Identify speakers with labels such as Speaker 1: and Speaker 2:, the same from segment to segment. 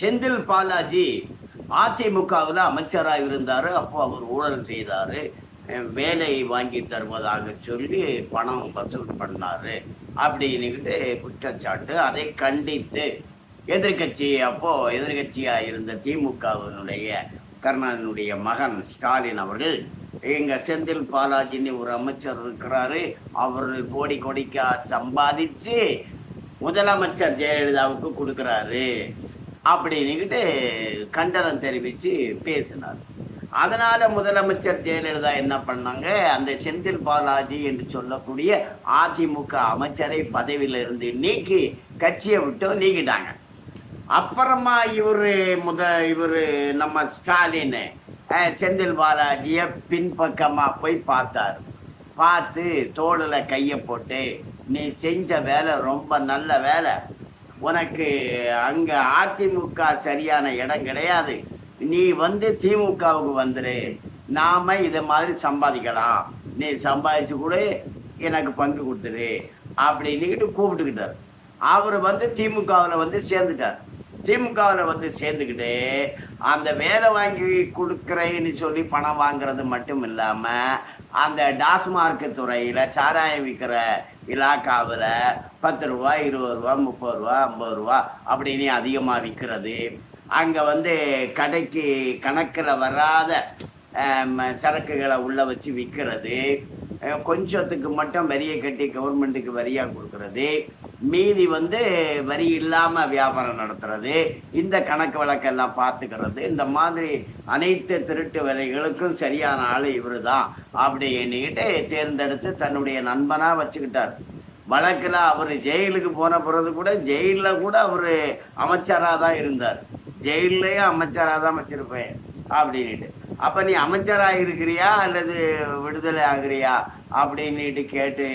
Speaker 1: செந்தில் பாலாஜி அதிமுகவில் அமைச்சராக இருந்தார். அப்போ அவர் ஊழல் செய்தார். வேலை வாங்கி தருவதாக சொல்லி பணம் வசூல் பண்ணார். அப்படின்னுக்கிட்டு குற்றச்சாட்டு. அதை கண்டித்து எதிர்க்கட்சி அப்போது எதிர்க்கட்சியாக இருந்த திமுகவினுடைய கருணாநிதியினுடைய மகன் ஸ்டாலின் அவர்கள் எங்கள் செந்தில் பாலாஜின்னு ஒரு அமைச்சர் இருக்கிறாரு. அவர் கோடி கோடிக்கா சம்பாதிச்சு முதலமைச்சர் ஜெயலலிதாவுக்கு கொடுக்குறாரு. அப்படின்னுக்கிட்டு கண்டனம் தெரிவித்து பேசினார். அதனால் முதலமைச்சர் ஜெயலலிதா என்ன பண்ணாங்க? அந்த செந்தில் பாலாஜி என்று சொல்லக்கூடிய அதிமுக அமைச்சரை பதவியிலிருந்து நீக்கி கட்சியை விட்டு நீக்கிட்டாங்க. அப்புறமா இவர் முத இவர் நம்ம ஸ்டாலின் செந்தில் பாலாஜியை பின்பக்கமாக போய் பார்த்தார். பார்த்து தோளில் கையை போட்டு நீ செஞ்ச வேலை ரொம்ப நல்ல வேலை. உனக்கு அங்கே அதிமுக சரியான இடம் கிடையாது. நீ வந்து திமுகவுக்கு வந்துரு. நாம இதை மாதிரி சம்பாதிக்கலாம். நீ சம்பாதிச்சு கூட எனக்கு பங்கு கொடுத்துரு அப்படின்னுக்கிட்டு கூப்பிட்டுக்கிட்டார். அவர் வந்து திமுகவில் வந்து சேர்ந்துட்டார். திமுகவில் வந்து சேர்ந்துக்கிட்டு அந்த வேலை வாங்கி கொடுக்குறேன்னு சொல்லி பணம் வாங்குறது மட்டும் இல்லாமல் அந்த டாஸ்மார்க் துறையில் சாராயம் விற்கிற இலாக்காவில் பத்து ரூபா இருபது ரூபா முப்பது ரூபா ஐம்பது ரூபா அப்படின்னு அதிகமாக விற்கிறது அங்கே வந்து கடைக்கு கணக்கில் வராத சரக்குகளை உள்ளே வச்சு விற்கிறது கொஞ்சத்துக்கு மட்டும் வரியை கட்டி கவர்மெண்ட்டுக்கு வரியாக கொடுக்குறது. மீதி வந்து வரி இல்லாமல் வியாபாரம் நடத்துறது இந்த கணக்கு வழக்கெல்லாம் பார்த்துக்கிறது இந்த மாதிரி அனைத்து திருட்டு வேலைகளுக்கும் சரியான ஆள் இவர் தான் அப்படின்னுக்கிட்டு தேர்ந்தெடுத்து தன்னுடைய நண்பனாக வச்சுக்கிட்டார். வழக்கில் அவர் ஜெயிலுக்கு போன பிறகு கூட ஜெயிலில் கூட அவர் அமைச்சராக தான் இருந்தார். ஜெயிலையும் அமைச்சராக தான் வச்சுருப்பேன் அப்படின்ட்டு அப்போ நீ அமைச்சராக இருக்கிறியா அல்லது விடுதலை ஆகிறியா அப்படின்னுட்டு கேட்டு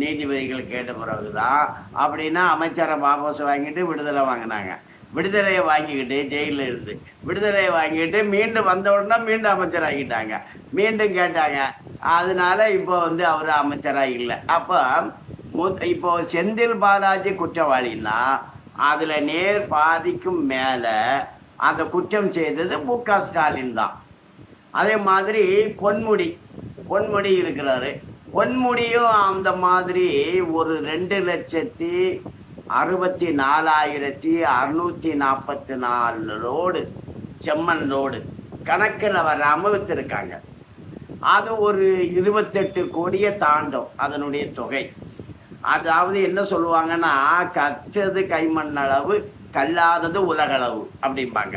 Speaker 1: நீதிபதிகள் கேட்ட பிறகு தான் அப்படின்னா அமைச்சரை வாபஸ் வாங்கிட்டு விடுதலை வாங்கினாங்க. விடுதலையை வாங்கிக்கிட்டு ஜெயிலில் இருந்து விடுதலையை வாங்கிட்டு மீண்டும் வந்த உடனே மீண்டும் அமைச்சராகிட்டாங்க. மீண்டும் கேட்டாங்க. அதனால இப்போ வந்து அவர் அமைச்சராக இல்லை. அப்போ முத் இப்போ செந்தில் பாலாஜி குற்றவாளின்னா அதில் நேர் பாதிக்கும் மேலே அந்த குற்றம் செய்தது மு க ஸ்டாலின் தான். அதே மாதிரி பொன்முடி பொன்முடி இருக்கிறாரு. பொன்முடியும் அந்த மாதிரி ஒரு ரெண்டு லட்சத்தி அறுபத்தி நாலாயிரத்தி அறுநூற்றி நாற்பத்தி நாலு லோடு செம்மண் லோடு கணக்கில் வராமல் விற்றுருக்காங்க அது ஒரு இருபத்தெட்டு கோடியை தாண்டும் அதனுடைய தொகை. அதாவது என்ன சொல்லுவாங்கன்னா கற்றது கைமண்ணளவு கல்லாதது உலகளவு அப்படிம்பாங்க.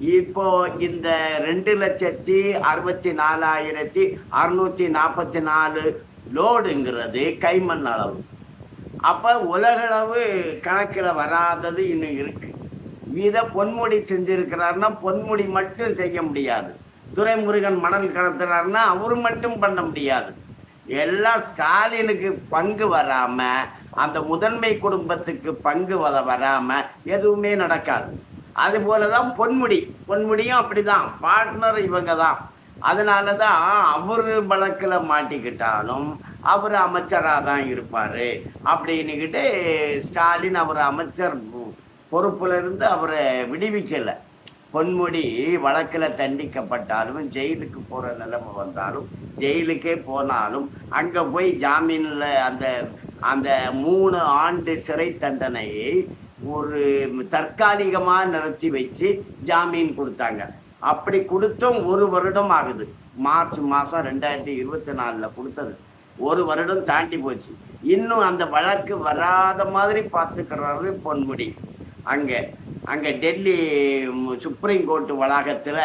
Speaker 1: இப்போ இந்த ரெண்டு லட்சத்தி அறுபத்தி நாலாயிரத்தி அறுநூற்றி நாற்பத்தி நாலு லோடுங்கிறது கைமண் அளவு. அப்போ உலகளவு கணக்கில் வராதது இன்னும் இருக்குது இதை பொன்முடி செஞ்சுருக்கிறாருன்னா பொன்முடி மட்டும் செய்ய முடியாது. துரைமுருகன் மணல் கடத்துறாருன்னா அவர் மட்டும் பண்ண முடியாது. எல்லாம் ஸ்டாலினுக்கு பங்கு வராமல் அந்த முதன்மை குடும்பத்துக்கு பங்கு வர வராமல் எதுவுமே நடக்காது. அதுபோல தான் பொன்முடி. பொன்முடியும் அப்படிதான். பார்ட்னர் இவங்க தான் அதனால தான் அவர் வழக்கில் மாட்டிக்கிட்டாலும் அவர் அமைச்சராக தான் இருப்பார் அப்படின்னுக்கிட்டு ஸ்டாலின் அவர் அமைச்சர் பொறுப்பில் இருந்து அவரை விடுவிக்கலை. பொன்முடி வழக்கில் தண்டிக்கப்பட்டாலும் ஜெயிலுக்கு போகிற நிலைமை வந்தாலும் ஜெயிலுக்கே போனாலும் அங்கே போய் ஜாமீனில் அந்த அந்த மூணு ஆண்டு சிறை தண்டனையை ஒரு தற்காலிகமாக நிறுத்தி வச்சு ஜாமீன் கொடுத்தாங்க. அப்படி கொடுத்தும் ஒரு வருடம் ஆகுது. மார்ச் மாதம் ரெண்டாயிரத்தி இருபத்தி நாலில் கொடுத்தது. ஒரு வருடம் தாண்டி போச்சு. இன்னும் அந்த வழக்கு வராத மாதிரி பார்த்துக்கிறாரு பொன்முடி. அங்கே அங்கே டெல்லி சுப்ரீம் கோர்ட்டு வளாகத்தில்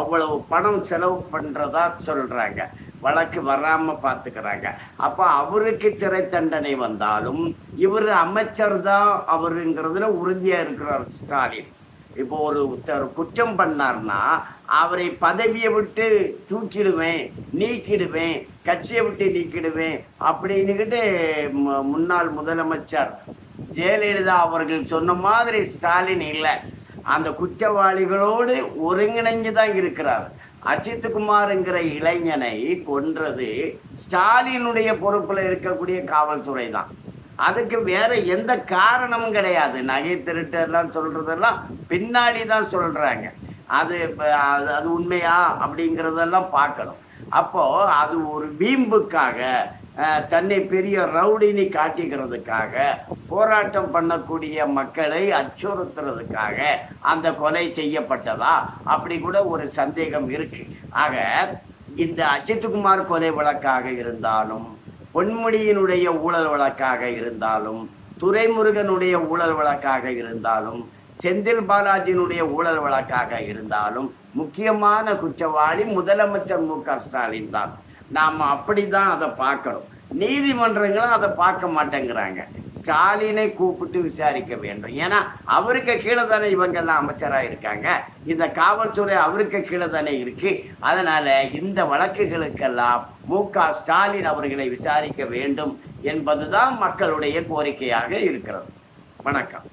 Speaker 1: அவ்வளவு பணம் செலவு பண்ணுறதா சொல்கிறாங்க வழக்கு வராமல் பார்த்துக்கிறாங்க. அப்போ அவருக்கு சிறை தண்டனை வந்தாலும் இவர் அமைச்சர் தான் அவருங்கிறதுல உறுதியாக இருக்கிறார் ஸ்டாலின். இப்போ ஒரு குற்றம் பண்ணார்னா அவரை பதவியை விட்டு தூக்கிடுவேன் நீக்கிடுவேன் கட்சியை விட்டு நீக்கிடுவேன் அப்படின்னுக்கிட்டு மு- முன்னாள் முதலமைச்சர் ஜெயலலிதா அவர்கள் சொன்ன மாதிரி ஸ்டாலின் இல்லை. அந்த குற்றவாளிகளோடு ஒருங்கிணைஞ்சு தான் இருக்கிறார். அஜித்குமார்ங்கிற இளைஞனை கொன்றது ஸ்டாலினுடைய பொறுப்பில் இருக்கக்கூடிய காவல்துறை தான் அதுக்கு வேற எந்த காரணமும் கிடையாது. நகை திருட்டு எல்லாம் சொல்றதெல்லாம் பின்னாடி தான் சொல்றாங்க. அது அது அது உண்மையா அப்படிங்கிறதெல்லாம் பார்க்கணும். அப்போ அது ஒரு வீம்புக்காக தன்னை பெரிய ரவுடினி காட்டிக்கிறதுக்காக போராட்டம் பண்ணக்கூடிய மக்களை அச்சுறுத்துறதுக்காக அந்த கொலை செய்யப்பட்டதா? அப்படி கூட ஒரு சந்தேகம் இருக்கு. ஆக இந்த அஜித்குமார் கொலை வழக்காக இருந்தாலும் பொன்முடியினுடைய ஊழல் வழக்காக இருந்தாலும் துரைமுருகனுடைய ஊழல் வழக்காக இருந்தாலும் செந்தில் பாலாஜியினுடைய ஊழல் வழக்காக இருந்தாலும் முக்கியமான குற்றவாளி முதலமைச்சர் மு க ஸ்டாலின் தான். நாம் அப்படி தான் அதை பார்க்கணும். நீதிமன்றங்களும் அதை பார்க்க மாட்டேங்கிறாங்க. ஸ்டாலினை கூப்பிட்டு விசாரிக்க வேண்டும். ஏன்னா அவருக்கு கீழே தானே இவங்கெல்லாம் அமைச்சராக இருக்காங்க. இந்த காவல்துறை அவருக்கு கீழே தானே இருக்கு. அதனால இந்த வழக்குகளுக்கெல்லாம் மு க ஸ்டாலின் அவர்களை விசாரிக்க வேண்டும் என்பதுதான் மக்களுடைய கோரிக்கையாக இருக்கிறது. வணக்கம்.